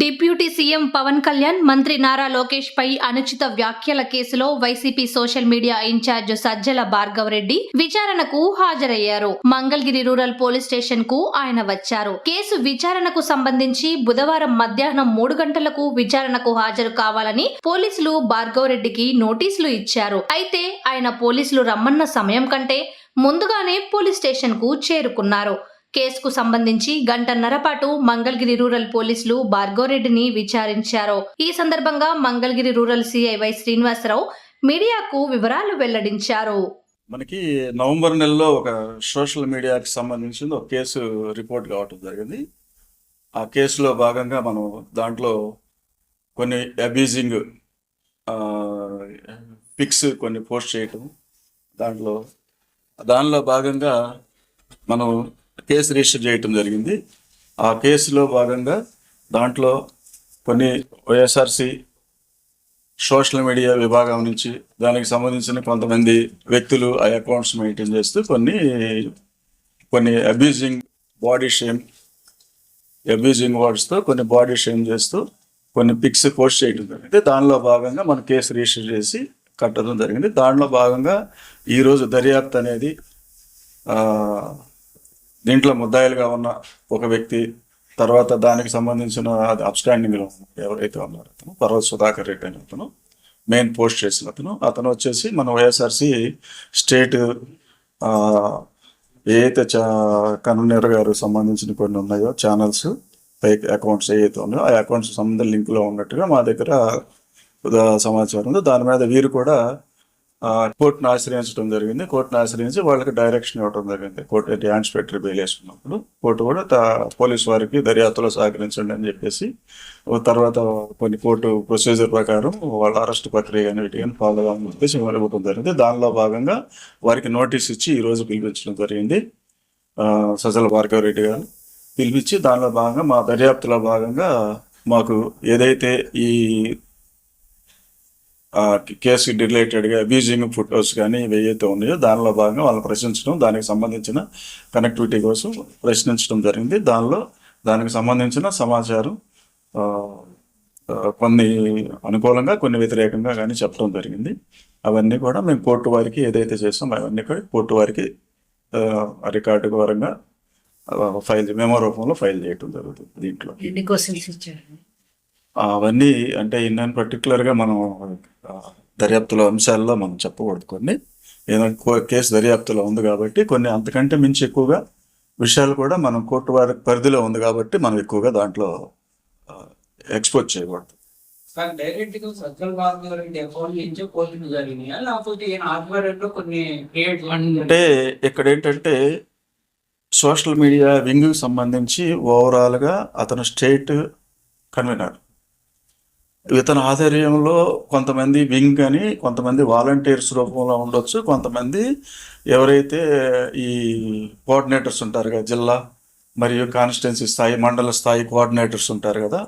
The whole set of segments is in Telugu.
డిప్యూటీ సీఎం పవన్ కళ్యాణ్ మంత్రి నారా లోకేష్ పై అనుచిత వ్యాఖ్యల కేసులో YCP social media incharge Sajjala Bhargava Reddy విచారణకు హాజరయ్యారు. మంగళగిరి రూరల్ పోలీస్ స్టేషన్కు ఆయన వచ్చారు. కేసు విచారణకు సంబంధించి బుధవారం మధ్యాహ్నం మూడు గంటలకు విచారణకు హాజరు కావాలని పోలీసులు భార్గవరెడ్డికి నోటీసులు ఇచ్చారు. అయితే ఆయన పోలీసులు రమ్మన్న సమయం కంటే ముందుగానే పోలీస్ స్టేషన్కు చేరుకున్నారు. కేసుకు సంబంధించి గంటన్నర పాటు మంగళగిరి రూరల్ పోలీసులు భార్గవరెడ్డిని విచారించారు. ఈ సందర్భంగా Mangalagiri rural CI Y Srinivasa Rao మీడియాకు వివరాలు వెల్లడించారు. మనకి నవంబర్ నెలలో ఒక సోషల్ మీడియాకి సంబంధించింది ఒక కేసు రిపోర్ట్ కావటం జరిగింది. ఆ కేసులో భాగంగా మనం దాంట్లో కొన్ని అబ్యూజింగ్ పిక్స్ కొన్ని పోస్ట్ చేయటం దాంట్లో దానిలో భాగంగా మనం కేసు రిజిస్టర్ చేయటం జరిగింది. ఆ కేసులో భాగంగా దాంట్లో కొన్ని వైఎస్ఆర్సి సోషల్ మీడియా విభాగం నుంచి దానికి సంబంధించిన కొంతమంది వ్యక్తులు ఆ అకౌంట్స్ మెయింటైన్ చేస్తూ కొన్ని కొన్ని అబ్యూజింగ్ బాడీ షేమ్ అబ్యూజింగ్ వర్డ్స్తో కొన్ని బాడీ షేమ్ చేస్తూ కొన్ని పిక్స్ పోస్ట్ చేయడం జరిగింది. దానిలో భాగంగా మనం కేసు రిజిస్టర్ చేసి కట్టడం జరిగింది. దానిలో భాగంగా ఈరోజు దర్యాప్తు అనేది ఆ, దీంట్లో ముద్దాయిలుగా ఉన్న ఒక వ్యక్తి తర్వాత దానికి సంబంధించిన అది ఎవరైతే ఉన్నారో అతను పర్వత్ సుధాకర్ రెడ్డి అని అతను మెయిన్ పోస్ట్ చేసిన అతను. అతను వచ్చేసి మన వైఎస్ఆర్సి స్టేట్ ఏదైతే చా కన్వీనర్ గారు సంబంధించిన కొన్ని ఉన్నాయో ఛానల్స్ ఫేక్ అకౌంట్స్ ఏవైతే ఉన్నాయో ఆ అకౌంట్స్ సంబంధం లింక్లో ఉన్నట్టుగా మా దగ్గర సమాచారం ఉంది. దాని మీద వీరు కూడా కోర్టును ఆశ్రయించడం జరిగింది. కోర్టును ఆశ్రయించి వాళ్ళకి డైరెక్షన్ ఇవ్వడం జరిగింది. కోర్టు ఇన్స్పెక్టర్ బెయిల్ కోర్టు కూడా పోలీస్ వారికి దర్యాప్తులో సహకరించండి అని చెప్పేసి తర్వాత కొన్ని కోర్టు ప్రొసీజర్ ప్రకారం వాళ్ళ అరెస్ట్ ప్రక్రియ కానీ వీటి కానీ ఫాలో అవ్వాలని చెప్పేసి వాళ్ళు ఇవ్వడం జరిగింది. దానిలో భాగంగా వారికి నోటీస్ ఇచ్చి ఈ రోజు పిలిపించడం జరిగింది. ఆ, సజ్జల భార్గవ రెడ్డి గారు పిలిపించి దానిలో భాగంగా మా దర్యాప్తులో భాగంగా మాకు ఏదైతే ఈ కేసు రిలేటెడ్గా అబ్యూజింగ్ ఫొటోస్ కానీ ఇవి ఏవైతే ఉన్నాయో దానిలో భాగంగా వాళ్ళని ప్రశ్నించడం దానికి సంబంధించిన కనెక్టివిటీ కోసం ప్రశ్నించడం జరిగింది. దానిలో దానికి సంబంధించిన సమాచారం కొన్ని అనుకూలంగా కొన్ని వ్యతిరేకంగా కానీ చెప్పడం జరిగింది. అవన్నీ కూడా మేము కోర్టు వారికి ఏదైతే చేస్తాం అవన్నీ కూడా కోర్టు వారికి రికార్డు పరంగా ఫైల్ మెమో రూపంలో ఫైల్ చేయటం జరుగుతుంది దీంట్లో. అవన్నీ అంటే ఇన్నని పర్టికులర్గా మనం దర్యాప్తులో అంశాల్లో మనం చెప్పకూడదు కొన్ని. ఏదంటే కో- కేసు దర్యాప్తులో ఉంది కాబట్టి కొన్ని అంతకంటే మించి ఎక్కువగా విషయాలు కూడా మనం కోర్టు వారి పరిధిలో ఉంది కాబట్టి మనం ఎక్కువగా దాంట్లో ఎక్స్పోజ్ చేయకూడదు. డైరెక్ట్గా అంటే ఇక్కడ ఏంటంటే సోషల్ మీడియా వింగ్ సంబంధించి ఓవరాల్గా అతను స్టేట్ కన్వీనర్. ఇతని ఆధ్వర్యంలో కొంతమంది వింగ్ అని కొంతమంది వాలంటీర్స్ రూపంలో ఉండొచ్చు కొంతమంది ఎవరైతే ఈ కోఆర్డినేటర్స్ ఉంటారు కదా జిల్లా మరియు కాన్స్టిట్యున్సీ స్థాయి మండల స్థాయి కోఆర్డినేటర్స్ ఉంటారు కదా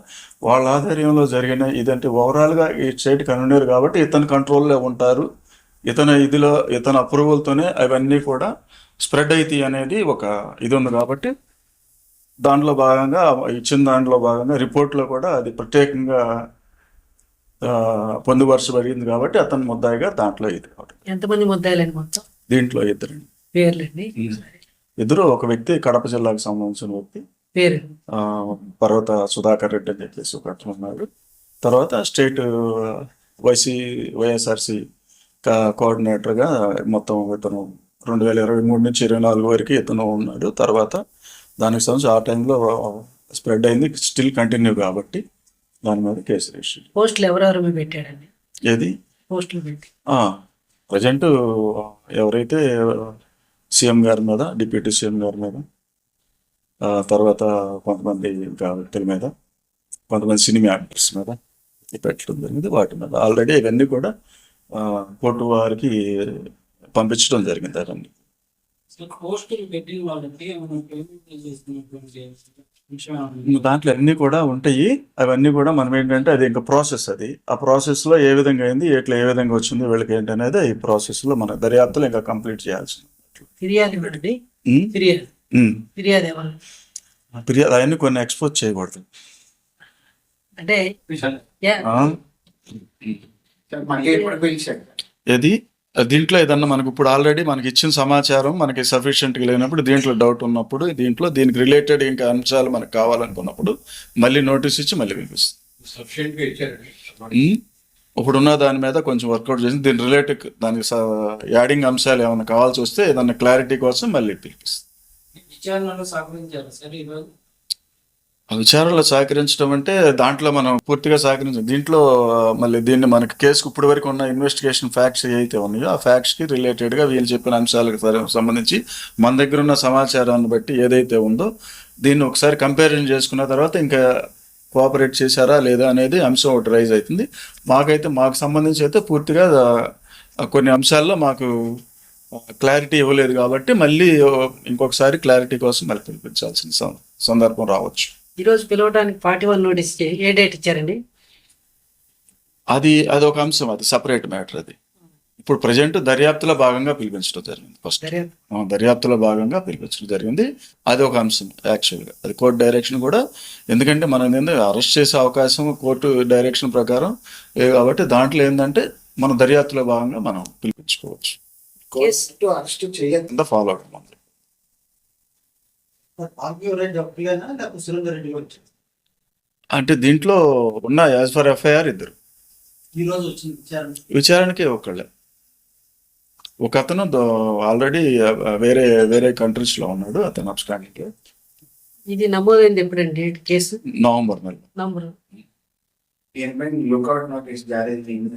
వాళ్ళ ఆధ్వర్యంలో జరిగిన ఇదంటే ఓవరాల్గా ఈ స్టేట్ కన్వీనర్ కాబట్టి ఇతని కంట్రోల్లో ఉంటారు. ఇతని ఇదిలో ఇతని అప్రూవల్తోనే అవన్నీ కూడా స్ప్రెడ్ అవుతాయి అనేది ఒక ఇది ఉంది కాబట్టి దాంట్లో భాగంగా ఇచ్చిన దాంట్లో భాగంగా రిపోర్ట్లో కూడా అది ప్రత్యేకంగా పొందుపరచబడింది కాబట్టి అతను ముద్దాయిగా దాంట్లో ఇది ఎంతమంది ముద్దాయిలండి మొత్తం? దీంట్లో ఇద్దరు పేర్లండి? ఇద్దరు ఒక వ్యక్తి కడప జిల్లాకు సంబంధించిన వ్యక్తి పేరు? పర్వత సుధాకర్ రెడ్డి అని చెప్పేసి ఒక ఉన్నాడు. తర్వాత స్టేట్ వైసీ వైఎస్ఆర్సి కోఆర్డినేటర్గా మొత్తం ఇతను రెండు వేల ఇరవై మూడు నుంచి ఇరవై నాలుగు వరకు ఇతను ఉన్నాడు. తర్వాత దానికి సంబంధించి ఆ టైంలో స్ప్రెడ్ అయింది స్టిల్ కంటిన్యూ కాబట్టి దాని మీద కేసు రిజిస్టర్ పోస్టులు ఎవరెవరు మీ పెట్టాడండి? ఏది? పోస్టులు పెట్టి ప్రజెంట్ ఎవరైతే సీఎం గారి మీద డిప్యూటీ సీఎం గారి మీద తర్వాత కొంతమంది ఇంకా వ్యక్తుల మీద కొంతమంది సినిమా యాక్టర్స్ మీద పెట్టడం జరిగింది. వాటి మీద ఆల్రెడీ ఇవన్నీ కూడా కోర్టు వారికి పంపించడం జరిగింది. అవన్నీ పోస్టులు పెట్టిన వాళ్ళకి దాంట్లో అన్నీ కూడా ఉంటాయి. అవన్నీ కూడా మనం ఏంటంటే అది ఇంకా ప్రాసెస్ అది. ఆ ప్రాసెస్లో ఏ విధంగా అయింది ఎట్లా ఏ విధంగా వచ్చింది వీళ్ళకి ఏంటి అనేది ఈ ప్రాసెస్లో మన దర్యాప్తులో ఇంకా కంప్లీట్ చేయాల్సింది. ఫిర్యాదు అవన్నీ కొన్ని ఎక్స్పోజ్ చేయకూడదు. అంటే ఏది? దీంట్లో ఏదన్నా మనకు ఇప్పుడు ఆల్రెడీ మనకి ఇచ్చిన సమాచారం మనకి sufficient గా లేనప్పుడు దీంట్లో డౌట్ ఉన్నప్పుడు దీంట్లో దీనికి రిలేటెడ్ ఇంకా అంశాలు మనకు కావాలనుకున్నప్పుడు మళ్ళీ నోటీస్ ఇచ్చి మళ్ళీ ఇచ్చారు ఉమ్. ఇప్పుడున్న దాని మీద కొంచెం వర్కౌట్ చేసి దీని రిలేటెడ్ దానికి యాడింగ్ అంశాలు ఏమైనా కావాల్సి వస్తే ఏదన్నా క్లారిటీ కోసం మళ్ళీ పిలిపిస్తాం విచారణలో సహకరించడం అంటే దాంట్లో మనం పూర్తిగా సహకరించాం దీంట్లో మళ్ళీ దీన్ని మనకి కేసుకు ఇప్పుడు వరకు ఉన్న ఇన్వెస్టిగేషన్ ఫ్యాక్ట్స్ ఏవైతే ఉన్నాయో ఆ ఫ్యాక్ట్స్కి రిలేటెడ్గా వీళ్ళు చెప్పిన అంశాలకు సంబంధించి మన దగ్గర ఉన్న సమాచారాన్ని బట్టి ఏదైతే ఉందో దీన్ని ఒకసారి కంపారిజన్ చేసుకున్న తర్వాత ఇంకా కోఆపరేట్ చేశారా లేదా అనేది అంశం ఒకటి రైజ్ అవుతుంది. మాకైతే మాకు సంబంధించి అయితే పూర్తిగా కొన్ని అంశాల్లో మాకు క్లారిటీ ఇవ్వలేదు కాబట్టి మళ్ళీ ఇంకొకసారి క్లారిటీ కోసం మళ్ళీ పిలిపించాల్సిన సందర్భం రావచ్చు. ఈ రోజు పిలవడానికి ఫార్టీ వన్ నోటీస్ ఏ డేట్ ఇచ్చారండి? అది అది ఒక అంశం అది సపరేట్ మ్యాటర్ అది. ఇప్పుడు ప్రజెంట్ దర్యాప్తులో భాగంగా పిలిపించడం జరిగింది ఫస్ట్. దర్యాప్తు దర్యాప్తులో భాగంగా పిలిపించడం జరిగింది. అది ఒక అంశం యాక్చువల్గా. అది కోర్టు డైరెక్షన్ కూడా ఎందుకంటే మనం అరెస్ట్ చేసే అవకాశం కోర్టు డైరెక్షన్ ప్రకారం ఏ కాబట్టి దాంట్లో ఏంటంటే మన దర్యాప్తులో భాగంగా మనం పిలిపించుకోవచ్చు. కోర్టు అరెస్ట్ చేయదు కింద ఫాలో అవడం ఉంది. రెడ్డి ఒక్కలేనా లేకపోతే సురేందర్ రెడ్డి వచ్చి అంటే దీంట్లో ఉన్న యాజ్ ఫర్ ఎఫ్ఐఆర్ ఇద్దరు. విచారణకి? ఒకళ్ళే. ఒక అతను ఆల్రెడీ వేరే వేరే కంట్రీస్లో ఉన్నాడు అతను అబ్స్టాండింగ్ ఇది నమోదైంది ఎప్పుడండి డేట్ కేసు? నవంబర్ నెల.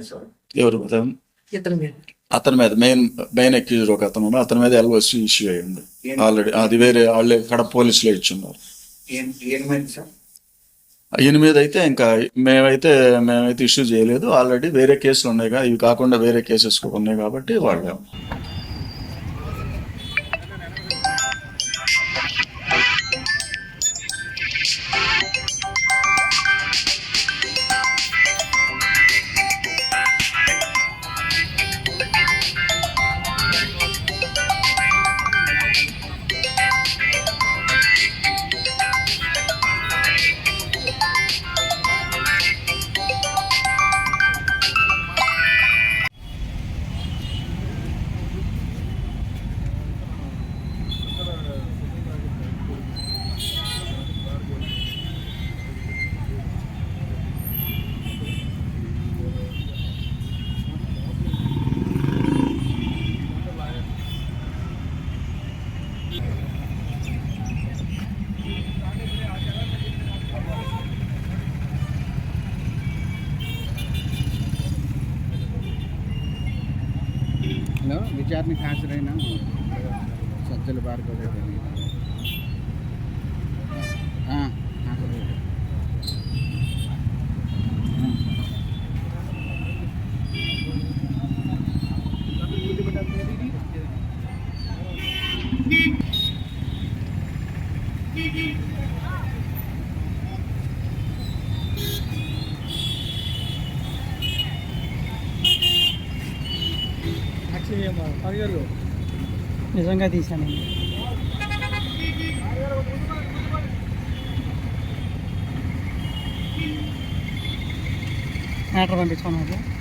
సార్. ఎవరు? అతను? ఇతని మీద. అతని మీద మెయిన్ మెయిన్ అక్యూజర్ ఒక అతను అతని మీద ఎల్ఓసి ఇష్యూ అయ్యింది ఆల్రెడీ అది వేరే వాళ్ళే కడప పోలీసులో ఇచ్చున్నారు. ఈయన మీద అయితే ఇంకా మేమైతే మేమైతే ఇష్యూ చేయలేదు. ఆల్రెడీ వేరే కేసులు ఉన్నాయి కదా ఇవి కాకుండా వేరే కేసెస్ కూడా ఉన్నాయి కాబట్టి వాళ్ళు హలో విచారణకు హాజరైన సజ్జల భార్గవ రెడ్డి అని. ఆ, హాజరయ్యాడు. నిజంగా తీశానండి మ్యాటర్ పంపించుకున్నారు